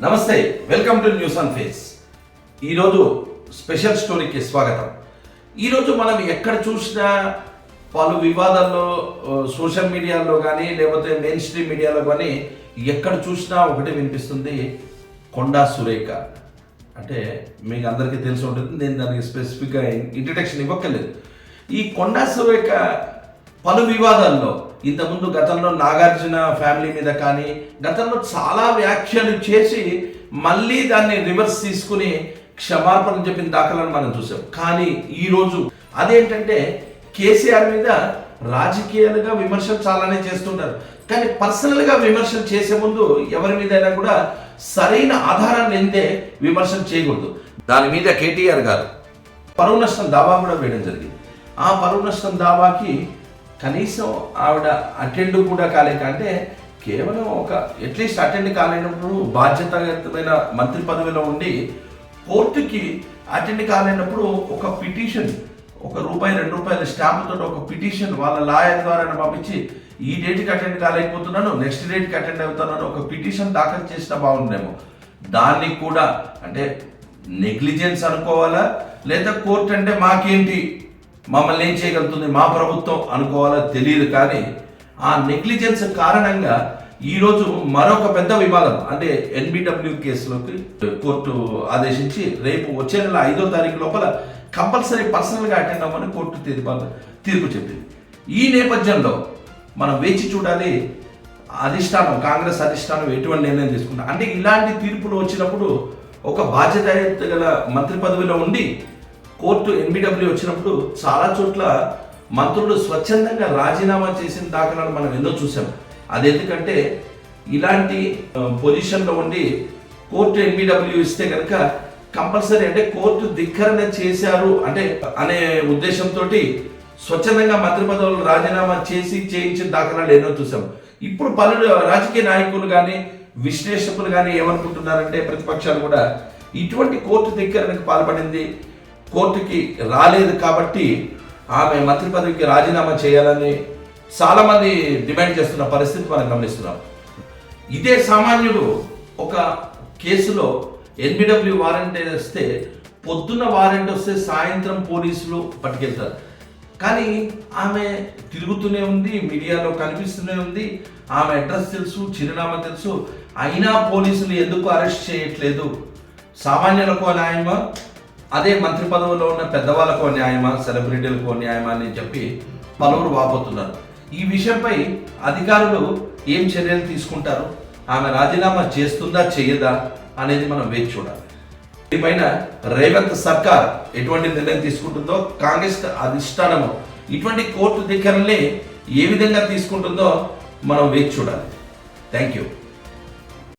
నమస్తే welcome to news on face. ఈరోజు special స్టోరీకి స్వాగతం. ఈరోజు మనం ఎక్కడ చూసినా పలు వివాదాల్లో సోషల్ మీడియాలో కానీ లేకపోతే మెయిన్ స్ట్రీమ్ మీడియాలో కానీ ఎక్కడ చూసినా ఒకటి వినిపిస్తుంది కొండా సురేఖ. అంటే మీకు అందరికీ తెలిసి ఉంటుంది నేను దానికి స్పెసిఫిక్గా ఇంట్రడక్షన్ ఇవ్వక్కర్లేదు. ఈ కొండా సురేఖ పలు వివాదాల్లో ఇంతకుముందు గతంలో నాగార్జున ఫ్యామిలీ మీద కానీ గతంలో చాలా వ్యాఖ్యలు చేసి మళ్ళీ దాన్ని రివర్స్ తీసుకుని క్షమాపణ చెప్పిన దాఖలను మనం చూసాం. కానీ ఈరోజు అదేంటంటే కేసీఆర్ మీద రాజకీయాలుగా విమర్శలు చాలానే చేస్తుంటారు. కానీ పర్సనల్గా విమర్శలు చేసే ముందు ఎవరి మీదైనా కూడా సరైన ఆధారాన్ని ఎందే విమర్శలు చేయకూడదు. దాని మీద కేటీఆర్ గారు పరువు నష్టం దావా కూడా వేయడం జరిగింది. ఆ పరువు నష్టం దావాకి కనీసం ఆవిడ అటెండ్ కూడా కాలేక అంటే కేవలం ఒక అట్లీస్ట్ అటెండ్ కాలేనప్పుడు బాధ్యతాయుతమైన మంత్రి పదవిలో ఉండి కోర్టుకి అటెండ్ కాలేనప్పుడు ఒక పిటిషన్ ఒక రూపాయి రెండు రూపాయల స్టాంపుతో ఒక పిటిషన్ వాళ్ళ లాయర్ ద్వారా పంపించి ఈ డేట్కి అటెండ్ కాలేకపోతున్నాను నెక్స్ట్ డేట్కి అటెండ్ అవుతున్నాను ఒక పిటిషన్ దాఖలు చేసినా బాగుండేమో. దాన్ని కూడా అంటే నెగ్లిజెన్స్ అనుకోవాలా? లేదా కోర్టు అంటే మాకేంటి? మమ్మల్ని ఏం చేయగలుగుతుంది? మా ప్రభుత్వం అనుకోవాలో తెలియదు కానీ ఆ నెగ్లిజెన్స్ కారణంగా ఈరోజు మరొక పెద్ద వివాదం. అంటే ఎన్బిడబ్ల్యూ కేసులోకి కోర్టు ఆదేశించి రేపు వచ్చే నెల ఐదో తారీఖు లోపల కంపల్సరీ పర్సనల్గా అటెండ్ అవ్వమని కోర్టు తీర్పు తీర్పు చెప్పింది. ఈ నేపథ్యంలో మనం వేచి చూడాలి అధిష్టానం కాంగ్రెస్ అధిష్టానం ఎటువంటి నిర్ణయం తీసుకుంటా అంటే ఇలాంటి తీర్పులు వచ్చినప్పుడు ఒక బాధ్యత గల మంత్రి పదవిలో ఉండి కోర్టు ఎన్బిడబ్ల్యూ వచ్చినప్పుడు చాలా చోట్ల మంత్రులు స్వచ్ఛందంగా రాజీనామా చేసిన దాఖలాలు మనం ఎన్నో చూసాం అది ఎందుకంటే ఇలాంటి పొజిషన్లో ఉండి కోర్టు ఎన్బిడబ్ల్యూ ఇస్తే కనుక కంపల్సరీ అంటే కోర్టు ధిక్కరణ చేశారు అంటే అనే ఉద్దేశంతో స్వచ్ఛందంగా మంత్రి పదవులు రాజీనామా చేసి చేయించిన దాఖలాలు ఎన్నో చూసాం ఇప్పుడు పలు రాజకీయ నాయకులు కానీ విశ్లేషకులు కానీ ఏమనుకుంటున్నారంటే ప్రతిపక్షాలు కూడా ఇటువంటి కోర్టు ధిక్కరణకు పాల్పడింది. కోర్టుకి రాలేదు కాబట్టి ఆమె మంత్రి పదవికి రాజీనామా చేయాలని చాలామంది డిమాండ్ చేస్తున్న పరిస్థితి మనం గమనిస్తున్నాం. ఇదే సామాన్యుడు ఒక కేసులో ఎన్బిడబ్ల్యూ వారెంట్ వస్తే పొద్దున్న వారెంట్ వస్తే సాయంత్రం పోలీసులు పట్టుకెళ్తారు. కానీ ఆమె తిరుగుతూనే ఉంది మీడియాలో కనిపిస్తూనే ఉంది ఆమె అడ్రస్ తెలుసు చిరునామా తెలుసు అయినా పోలీసులు ఎందుకు అరెస్ట్ చేయట్లేదు? సామాన్యులకు న్యాయమా? అదే మంత్రి పదవుల్లో ఉన్న పెద్దవాళ్ళకు న్యాయమా సెలబ్రిటీలకు న్యాయమా అని చెప్పి పలువురు వాపోతున్నారు. ఈ విషయంపై అధికారులు ఏం చర్యలు తీసుకుంటారు? ఆమె రాజీనామా చేస్తుందా చేయదా అనేది మనం వేచి చూడాలి. దీనిపైన రేవంత్ సర్కార్ ఎటువంటి నిర్ణయం తీసుకుంటుందో కాంగ్రెస్ అధిష్టానము ఇటువంటి కోర్టు దగ్గరనే ఏ విధంగా తీసుకుంటుందో మనం వేచి చూడాలి. Thank you